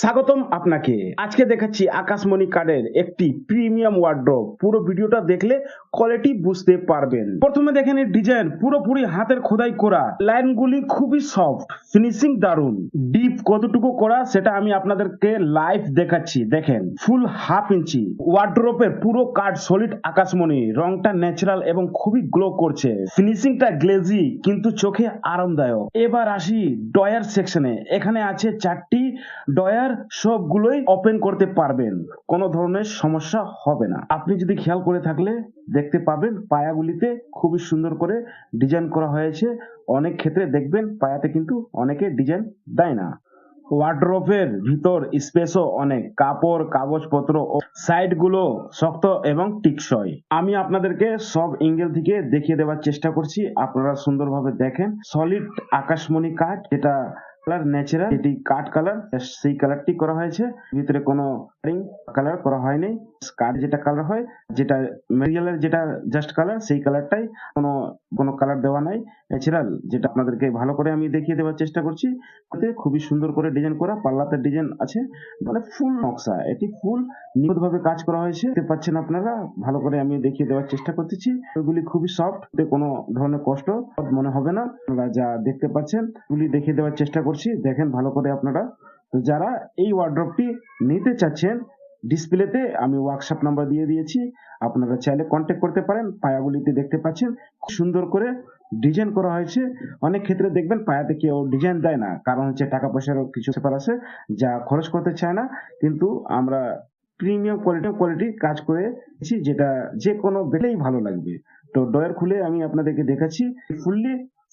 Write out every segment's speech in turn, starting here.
স্বাগতম আপনাকে। আজকে দেখাচ্ছি আকাশমণি কার্ডের একটি প্রিমিয়াম ওয়ার্ড্রপ পুরো ভিডিওটা দেখলে কোয়ালিটি বুঝতে পারবেন। প্রথমে দেখেন এই ডিজাইন পুরোপুরি হাতের খোদাই করা। লাইনগুলি খুবই সফট ফিনিশিং দারুণ ডিপ কতটুকু করা সেটা আমি আপনাদেরকে লাইভ দেখাচ্ছি। দেখেন ফুল হাফ ইঞ্চি ওয়ার্ড্রপের পুরো কার্ড সলিড আকাশমণি। রংটা ন্যাচারাল এবং খুবই গ্লো করছে। ফিনিশিংটা গ্লেজি কিন্তু চোখে আরামদায়ক। এবার আসি ডয়ার সেকশনে এখানে আছে চারটি ডয়ার সবগুলোই ওপেন করতে পারবেন। কোনো ধরনের সমস্যা হবে না। আপনি যদি খেয়াল করে থাকলে দেখতে পাবেন পায়াগুলিতে খুবই সুন্দর করে ডিজাইন করা হয়েছে। অনেক ক্ষেত্রে দেখবেন পায়াতে কিন্তু অনেকে ডিজাইন দেয় না। ওয়ার্ড্রোপের ভিতর স্পেসও অনেক। কাপড়, কাগজপত্র ও সাইডগুলো শক্ত এবং টিকসই। আমি আপনাদেরকে সব এঙ্গেল থেকে দেখিয়ে দেওয়ার চেষ্টা করছি। আপনারা সুন্দরভাবে দেখেন। সলিড আকাশমণি কাঠ যেটা কালার ন্যাচারাল এটি কাঠ কালার সেই কালারটি করা হয়েছে। ভিতরে কোনো কালার করা হয়নি। কাঠ যেটা কালার হয়, যেটা মেটেরিয়ালের যেটা জাস্ট কালার সেই কালারটাই কোনো কোনো কালার দেওয়া নাই। ন্যাচারাল যেটা আপনাদেরকে ভালো করে আমি দেখিয়ে দেওয়ার চেষ্টা করছি। খুবই সুন্দর করে ডিজাইন করা, পাল্লাতে ডিজাইন আছে। মানে ফুল নকশা, এটি ফুল নিখুঁত ভাবে কাজ করা হয়েছে। দেখতে পাচ্ছেন আপনারা, ভালো করে আমি দেখিয়ে দেওয়ার চেষ্টা করতেছি। ওইগুলি খুবই সফট কোনো ধরনের কষ্ট মনে হবে না। আপনারা যা দেখতে পাচ্ছেন গুলি দেখিয়ে দেওয়ার চেষ্টা করছি। দেখেন ভালো করে আপনারা। তো যারা এই ওয়ার্ড্রপটি নিতে চাচ্ছেন ডিসপ্লেতে আমি ওয়ার্কশপ নাম্বার দিয়ে দিয়েছি। আপনারা চাইলে কন্ট্যাক্ট করতে পারেন, পায়াগুলিতে দেখতে পাচ্ছেন। খুব সুন্দর করে ডিজাইন করা হয়েছে। অনেক ক্ষেত্রে দেখবেন পায়াতে কেউ ডিজাইন দেয় না। কারণ হচ্ছে টাকা পয়সারও কিছু ব্যাপার আছে, যা খরচ করতে চায় না। কিন্তু আমরা প্রিমিয়াম কোয়ালিটি কোয়ালিটি কাজ করেছি যেটা যে কোনো বেলেই ভালো লাগবে। তো ডয়ার খুলে আমি আপনাদেরকে দেখাচ্ছি। Fully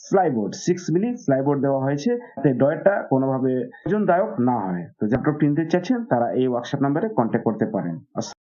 plyboard six milli plyboard দেওয়া হয়েছে। যাতে ডয়েরটা কোনোভাবে ওজনদায়ক না হয়। তো যারা কিনতে চাচ্ছেন, তারা এই ওয়ার্কশপ নাম্বারে কন্ট্যাক্ট করতে পারেন।